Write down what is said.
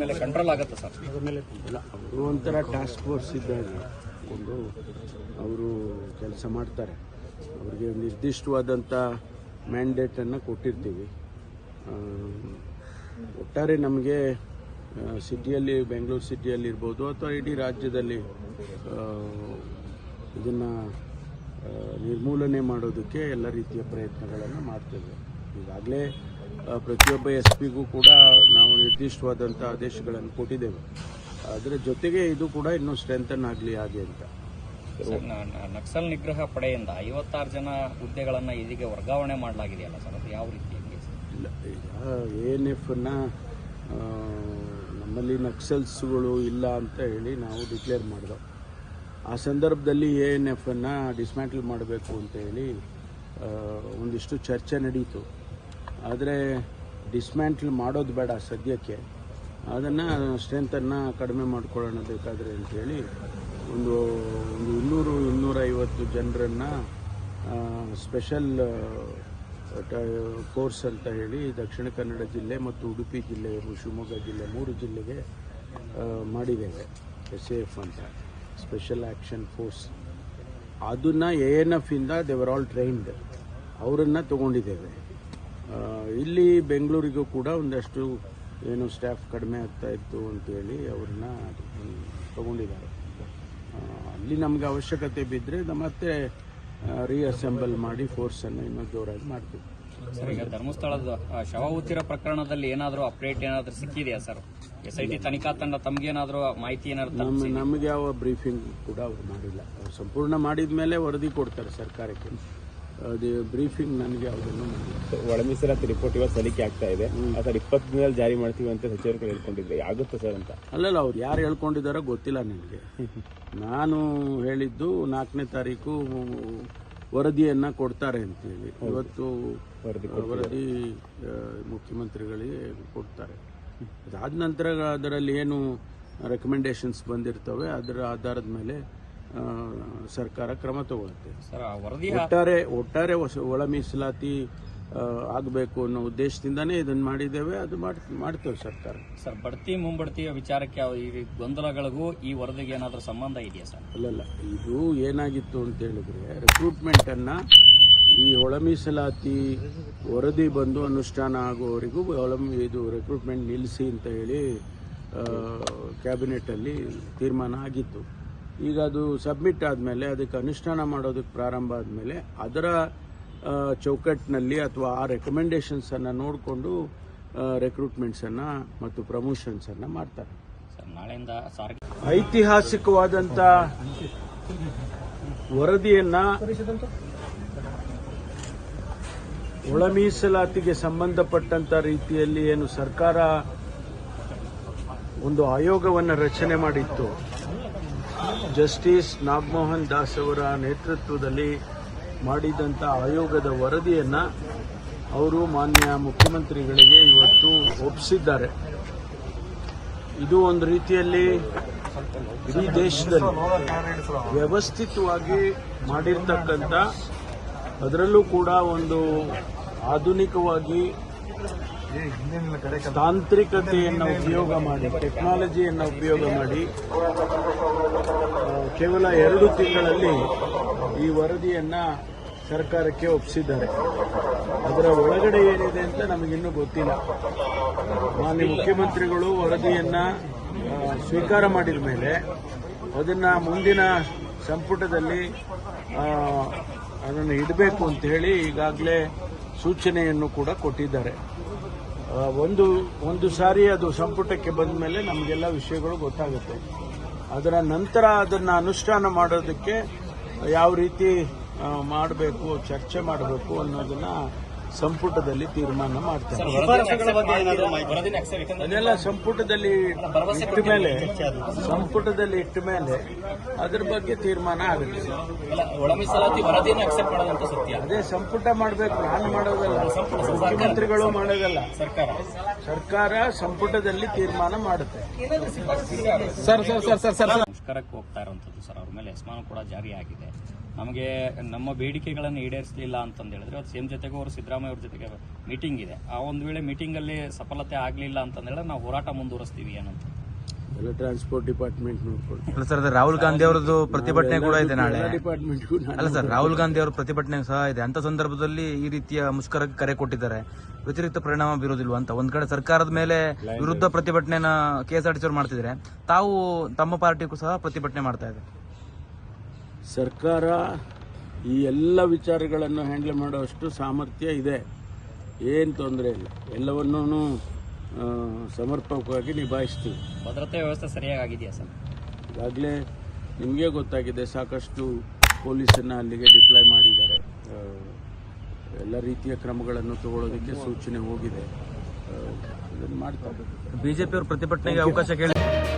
ಮೇಲೆ ಕಂಟ್ರೋಲ್ ಆಗುತ್ತೆ ಸರ್. ಮೇಲೆ ಅವರು ಒಂಥರ ಟಾಸ್ಕ್ ಫೋರ್ಸ್ ಇದ್ದಾಗ ಒಂದು ಅವರು ಕೆಲಸ ಮಾಡ್ತಾರೆ. ಅವರಿಗೆ ನಿರ್ದಿಷ್ಟವಾದಂಥ ಮ್ಯಾಂಡೇಟನ್ನು ಕೊಟ್ಟಿರ್ತೀವಿ. ಒಟ್ಟಾರೆ ನಮಗೆ ಸಿಟಿಯಲ್ಲಿ ಬೆಂಗಳೂರು ಸಿಟಿಯಲ್ಲಿ ಇರ್ಬೋದು ಅಥವಾ ಇಡೀ ರಾಜ್ಯದಲ್ಲಿ ಇದನ್ನು ನಿರ್ಮೂಲನೆ ಮಾಡೋದಕ್ಕೆ ಎಲ್ಲ ರೀತಿಯ ಪ್ರಯತ್ನಗಳನ್ನು ಮಾಡ್ತೇವೆ. ಈಗಾಗಲೇ ಪ್ರತಿಯೊಬ್ಬ ಎಸ್ ಪಿಗೂ ಕೂಡ ನಾವು ನಿರ್ದಿಷ್ಟವಾದಂಥ ಆದೇಶಗಳನ್ನು ಕೊಟ್ಟಿದ್ದೇವೆ. ಅದರ ಜೊತೆಗೆ ಇದು ಕೂಡ ಇನ್ನೂ ಸ್ಟ್ರೆಂಥನ್ ಆಗಲಿ ಹಾಗೆ ಅಂತ. ನಕ್ಸಲ್ ನಿಗ್ರಹ ಪಡೆಯಿಂದ ಐವತ್ತಾರು ಜನ ಹುದ್ದೆಗಳನ್ನು ಇದೀಗ ವರ್ಗಾವಣೆ ಮಾಡಲಾಗಿದೆಯಲ್ಲ ಸರ್? ಅದು ಯಾವ ರೀತಿ? ಇಲ್ಲ ಈಗ ಎ ಎನ್ ಎಫ್ನ ನಮ್ಮಲ್ಲಿ ನಕ್ಸಲ್ಸ್ಗಳು ಇಲ್ಲ ಅಂತ ಹೇಳಿ ನಾವು ಡಿಕ್ಲೇರ್ ಮಾಡಿದೋ ಆ ಸಂದರ್ಭದಲ್ಲಿ ಎ ಎನ್ ಎಫನ್ನು ಡಿಸ್ಮ್ಯಾಂಟಲ್ ಮಾಡಬೇಕು ಅಂತ ಹೇಳಿ ಒಂದಿಷ್ಟು ಚರ್ಚೆ ನಡೀತು. ಆದರೆ ಡಿಸ್ಮ್ಯಾಂಟಲ್ ಮಾಡೋದು ಬೇಡ ಸದ್ಯಕ್ಕೆ. ಅದನ್ನು ಸ್ಟ್ರೆಂತನ್ನು ಕಡಿಮೆ ಮಾಡ್ಕೊಳ್ಳೋಣ ಬೇಕಾದರೆ ಅಂತೇಳಿ ಒಂದು ಒಂದು ಇನ್ನೂರು, ಇನ್ನೂರೈವತ್ತು ಜನರನ್ನು ಸ್ಪೆಷಲ್ ಕೋರ್ಸ್ ಅಂತ ಹೇಳಿ ದಕ್ಷಿಣ ಕನ್ನಡ ಜಿಲ್ಲೆ ಮತ್ತು ಉಡುಪಿ ಜಿಲ್ಲೆ, ಶಿವಮೊಗ್ಗ ಜಿಲ್ಲೆ ಮೂರು ಜಿಲ್ಲೆಗೆ ಮಾಡಿದ್ದೇವೆ ಎಸ್ ಎಫ್ ಅಂತ. ಸ್ಪೆಷಲ್ ಆ್ಯಕ್ಷನ್ ಫೋರ್ಸ್ ಅದನ್ನು ಎ ಎನ್ ಎಫ್ ಇಂದ ದೇವರ್ ಆಲ್ ಟ್ರೈನ್ಡ್ ಅವರನ್ನು ತಗೊಂಡಿದ್ದೇವೆ. ಇಲ್ಲಿ ಬೆಂಗಳೂರಿಗೂ ಕೂಡ ಒಂದಷ್ಟು ಏನು ಸ್ಟಾಫ್ ಕಡಿಮೆ ಆಗ್ತಾ ಇತ್ತು ಅಂತೇಳಿ ಅವ್ರನ್ನ ತಗೊಂಡಿದ್ದಾರೆ. ಅಲ್ಲಿ ನಮಗೆ ಅವಶ್ಯಕತೆ ಬಿದ್ದರೆ ಮತ್ತೆ ರೀಅಸೆಂಬಲ್ ಮಾಡಿ ಫೋರ್ಸನ್ನು ಇನ್ನೂ ಜೋರಾಗಿ ಮಾಡ್ತೀವಿ. ಸರ್ ಈಗ ಧರ್ಮಸ್ಥಳದ ಶವ ಉತ್ತಿರ ಪ್ರಕರಣದಲ್ಲಿ ಏನಾದರೂ ಅಪ್ಡೇಟ್ ಏನಾದರೂ ಸಿಕ್ಕಿದೆಯಾ ಸರ್? ಎಸ್ ಐ ಟಿ ತನಿಖಾ ತಂಡ ತಮಗೇನಾದರೂ ಮಾಹಿತಿ ಏನಾದರೂ ನಮಗೆ ಯಾವ ಬ್ರೀಫಿಂಗ್ ಕೂಡ ಅವ್ರು ಮಾಡಿಲ್ಲ. ಅವ್ರು ಸಂಪೂರ್ಣ ಮಾಡಿದ ಮೇಲೆ ವರದಿ ಕೊಡ್ತಾರೆ ಸರ್ಕಾರಕ್ಕೆ. ಬ್ರೀಫಿಂಗ್ ನನಗೆ ಯಾವುದನ್ನು ಮಾಡಿಲ್ಲ. ಒಳ ಮೀಸಲಾತಿ ರಿಪೋರ್ಟ್ ಇವತ್ತು ಸಲ್ಲಿಕೆ ಆಗ್ತಾ ಇದೆ. ಸರ್ ಇಪ್ಪತ್ತು ದಿನದಲ್ಲಿ ಜಾರಿ ಮಾಡ್ತೀವಿ ಅಂತ ಸಚಿವರು ಹೇಳ್ಕೊಂಡಿದ್ರೆ ಆಗುತ್ತೆ ಸರ್ ಅಂತ? ಅಲ್ಲಲ್ಲ ಅವ್ರು ಯಾರು ಹೇಳ್ಕೊಂಡಿದ್ದಾರೋ ಗೊತ್ತಿಲ್ಲ ನನಗೆ ನಾನು ಹೇಳಿದ್ದು ನಾಲ್ಕನೇ ತಾರೀಕು ವರದಿಯನ್ನು ಕೊಡ್ತಾರೆ ಅಂತೇಳಿ. ಇವತ್ತು ವರದಿ ಮುಖ್ಯಮಂತ್ರಿಗಳಿಗೆ ಕೊಡ್ತಾರೆ. ಅದಾದ ನಂತರ ಅದರಲ್ಲಿ ಏನು ರೆಕಮೆಂಡೇಶನ್ಸ್ ಬಂದಿರ್ತವೆ ಅದರ ಆಧಾರದ ಮೇಲೆ ಸರ್ಕಾರ ಕ್ರಮ ತಗೊಳುತ್ತೆ ಸರ್ ಆ ವರದಿ ಒಟ್ಟಾರೆ ಒಟ್ಟಾರೆ ಒಳ ಮೀಸಲಾತಿ ಆಗಬೇಕು ಅನ್ನೋ ಉದ್ದೇಶದಿಂದಾನೇ ಇದನ್ನು ಮಾಡಿದ್ದೇವೆ ಅದು ಮಾಡ್- ಮಾಡ್ತೇವೆ ಸರ್ಕಾರ. ಸರ್ ಬಡ್ತಿ ಮುಂಬಡ್ತಿಯ ವಿಚಾರಕ್ಕೆ ಈ ಗೊಂದಲಗಳಿಗೂ ಈ ವರದಿಗೆ ಏನಾದರೂ ಸಂಬಂಧ ಇದೆಯಾ ಸರ್? ಅಲ್ಲಲ್ಲ ಇದು ಏನಾಗಿತ್ತು ಅಂತ ಹೇಳಿದ್ರೆ ರಿಕ್ರೂಟ್ಮೆಂಟನ್ನು ಈ ಒಳ ಮೀಸಲಾತಿ ವರದಿ ಬಂದು ಅನುಷ್ಠಾನ ಆಗುವವರೆಗೂ ಒಳ ಇದು ರೆಕ್ರೂಟ್ಮೆಂಟ್ ನಿಲ್ಲಿಸಿ ಅಂತ ಹೇಳಿ ಕ್ಯಾಬಿನೆಟಲ್ಲಿ ತೀರ್ಮಾನ ಆಗಿತ್ತು. ಈಗ ಅದು ಸಬ್ಮಿಟ್ ಆದಮೇಲೆ ಅದಕ್ಕೆ ಅನುಷ್ಠಾನ ಮಾಡೋದಕ್ಕೆ ಪ್ರಾರಂಭ ಆದಮೇಲೆ ಅದರ ಚೌಕಟ್ಟಿನಲ್ಲಿ ಅಥವಾ ಆ ರೆಕಮೆಂಡೇಷನ್ಸನ್ನು ನೋಡಿಕೊಂಡು ರೆಕ್ರೂಟ್ಮೆಂಟ್ಸನ್ನು ಮತ್ತು ಪ್ರಮೋಷನ್ಸನ್ನು ಮಾಡ್ತಾರೆ. ಐತಿಹಾಸಿಕವಾದಂಥ ವರದಿಯನ್ನು ಒಳ ಮೀಸಲಾತಿಗೆ ಸಂಬಂಧಪಟ್ಟಂತ ರೀತಿಯಲ್ಲಿ ಏನು ಸರ್ಕಾರ ಒಂದು ಆಯೋಗವನ್ನು ರಚನೆ ಮಾಡಿತ್ತು. ಜಸ್ಟಿಸ್ ನಾಗಮೋಹನ್ ದಾಸ್ ಅವರ ನೇತೃತ್ವದಲ್ಲಿ ಮಾಡಿದಂಥ ಆಯೋಗದ ವರದಿಯನ್ನ ಅವರು ಮಾನ್ಯ ಮುಖ್ಯಮಂತ್ರಿಗಳಿಗೆ ಇವತ್ತು ಒಪ್ಪಿಸಿದ್ದಾರೆ ಇದು ಒಂದು ರೀತಿಯಲ್ಲಿ ಇಡೀ ದೇಶದಲ್ಲಿ ವ್ಯವಸ್ಥಿತವಾಗಿ ಮಾಡಿರ್ತಕ್ಕಂಥ ಅದರಲ್ಲೂ ಕೂಡ ಒಂದು ಆಧುನಿಕವಾಗಿ ತಾಂತ್ರಿಕತೆಯನ್ನು ಉಪಯೋಗ ಮಾಡಿ ಟೆಕ್ನಾಲಜಿಯನ್ನು ಉಪಯೋಗ ಮಾಡಿ ಕೇವಲ ಎರಡು ತಿಂಗಳಲ್ಲಿ ಈ ವರದಿಯನ್ನು ಸರ್ಕಾರಕ್ಕೆ ಒಪ್ಪಿಸಿದ್ದಾರೆ ಅದರ ಒಳಗಡೆ ಏನಿದೆ ಅಂತ ನಮಗಿನ್ನೂ ಗೊತ್ತಿಲ್ಲ. ಮಾನ್ಯ ಮುಖ್ಯಮಂತ್ರಿಗಳು ವರದಿಯನ್ನು ಸ್ವೀಕಾರ ಮಾಡಿದ ಮೇಲೆ ಅದನ್ನ ಮುಂದಿನ ಸಂಪುಟದಲ್ಲಿ ಅದನ್ನು ಇಡಬೇಕು ಅಂತ ಹೇಳಿ ಈಗಾಗಲೇ ಸೂಚನೆಯನ್ನು ಕೂಡ ಕೊಟ್ಟಿದ್ದಾರೆ. ಒಂದು ಒಂದು ಸಾರಿ ಅದು ಸಂಪುಟಕ್ಕೆ ಬಂದ ಮೇಲೆ ನಮಗೆಲ್ಲ ವಿಷಯಗಳು ಗೊತ್ತಾಗುತ್ತೆ. ಅದರ ನಂತರ ಅದನ್ನು ಅನುಷ್ಠಾನ ಮಾಡೋದಕ್ಕೆ ಯಾವ ರೀತಿ ಮಾಡಬೇಕು, ಚರ್ಚೆ ಮಾಡಬೇಕು ಅನ್ನೋದನ್ನ ಸಂಪುಟದಲ್ಲಿ ತೀರ್ಮಾನ ಮಾಡ್ತಾರೆ ಅದೆಲ್ಲ ಸಂಪುಟದಲ್ಲಿ ಇಟ್ಟ ಮೇಲೆ ಸಂಪುಟದಲ್ಲಿ ಇಟ್ಟ ಮೇಲೆ ಅದ್ರ ಬಗ್ಗೆ ತೀರ್ಮಾನ ಆಗುತ್ತೆ. ಅದೇ ಸಂಪುಟ ಮಾಡ್ಬೇಕು ನಾನು ಮಾಡೋದಲ್ಲ. ಮುಖ್ಯಮಂತ್ರಿಗಳು ಮಾಡೋದಲ್ಲ. ಸರ್ಕಾರ. ಸರ್ಕಾರ ಸಂಪುಟದಲ್ಲಿ ತೀರ್ಮಾನ ಮಾಡುತ್ತೆ. ಮುಷ್ಕರಕ್ಕೆ ಹೋಗ್ತಾ ಇರುವಂತದ್ದು ಸರ್ ಅವ್ರ ಮೇಲೆ ಅಸ್ಮಾನು ಕೂಡ ಜಾರಿ ಆಗಿದೆ ನಮಗೆ ನಮ್ಮ ಬೇಡಿಕೆಗಳನ್ನು ಈಡೇರಿಸಲಿಲ್ಲ ಅಂತಂದು ಹೇಳಿದ್ರೆ ಅದು ಸೇಮ್ ಜೊತೆಗೂ ಅವರು ಸಿದ್ದರಾಮಯ್ಯ ಅವ್ರ ಜೊತೆಗೆ ಮೀಟಿಂಗ್ ಇದೆ. ಆ ಒಂದು ವೇಳೆ ಮೀಟಿಂಗಲ್ಲಿ ಸಫಲತೆ ಆಗಲಿಲ್ಲ ಅಂತಂದೇಳಿ ನಾವು ಹೋರಾಟ ಮುಂದುವರಿಸ್ತೀವಿ ಏನಂತ. ಎಲ್ಲ ಟ್ರಾನ್ಸ್ಪೋರ್ಟ್ ಡಿಪಾರ್ಟ್ಮೆಂಟ್ ನೋಡ್ಕೊಳ್ಳಿ. ಅಲ್ಲ ಸರ್ ಅದೇ ರಾಹುಲ್ ಗಾಂಧಿ ಅವರದ್ದು ಪ್ರತಿಭಟನೆ ಕೂಡ ಇದೆ ನಾಳೆ. ಅಲ್ಲ ಸರ್ ರಾಹುಲ್ ಗಾಂಧಿ ಅವರ ಪ್ರತಿಭಟನೆ ಸಹ ಇದೆ. ಅಂತ ಸಂದರ್ಭದಲ್ಲಿ ಈ ರೀತಿಯ ಮುಷ್ಕರಕ್ಕೆ ಕರೆ ಕೊಟ್ಟಿದ್ದಾರೆ. ವ್ಯತಿರಿಕ್ತ ಪರಿಣಾಮ ಬೀರೋದಿಲ್ವ ಅಂತ. ಒಂದ್ ಕಡೆ ಸರ್ಕಾರದ ಮೇಲೆ ವಿರುದ್ಧ ಪ್ರತಿಭಟನೆನ ಕೆಎಸ್ಆರ್ಟಿಸಿ ಅವರು ಮಾಡ್ತಿದ್ರೆ ತಾವು ತಮ್ಮ ಪಾರ್ಟಿಗೂ ಸಹ ಪ್ರತಿಭಟನೆ ಮಾಡ್ತಾ ಇದೆ ಸರ್ಕಾರ ಈ ಎಲ್ಲ ವಿಚಾರಗಳನ್ನು ಹ್ಯಾಂಡಲ್ ಮಾಡುವಷ್ಟು ಸಾಮರ್ಥ್ಯ ಇದೆ. ಏನು ತೊಂದರೆ ಇಲ್ಲ. ಎಲ್ಲವನ್ನೂ ಸಮರ್ಪಕವಾಗಿ ನಿಭಾಯಿಸ್ತೀವಿ. ಭದ್ರತಾ ವ್ಯವಸ್ಥೆ ಸರಿಯಾಗಿದೆಯಾ ಆಗಿದೆಯಾ ಸರ್? ಈಗಾಗಲೇ ನಿಮಗೆ ಗೊತ್ತಾಗಿದೆ ಸಾಕಷ್ಟು ಪೊಲೀಸನ್ನು ಅಲ್ಲಿಗೆ ಡಿಪ್ಲಾಯ್ ಮಾಡಿದ್ದಾರೆ. ಎಲ್ಲ ರೀತಿಯ ಕ್ರಮಗಳನ್ನು ತಗೊಳ್ಳೋದಕ್ಕೆ ಸೂಚನೆ ಹೋಗಿದೆ. ಅದನ್ನು ಮಾಡ್ತಾರೆ ಬಿಜೆಪಿ ಅವರು ಪ್ರತಿಭಟನೆಗೆ ಅವಕಾಶ ಕೇಳಿ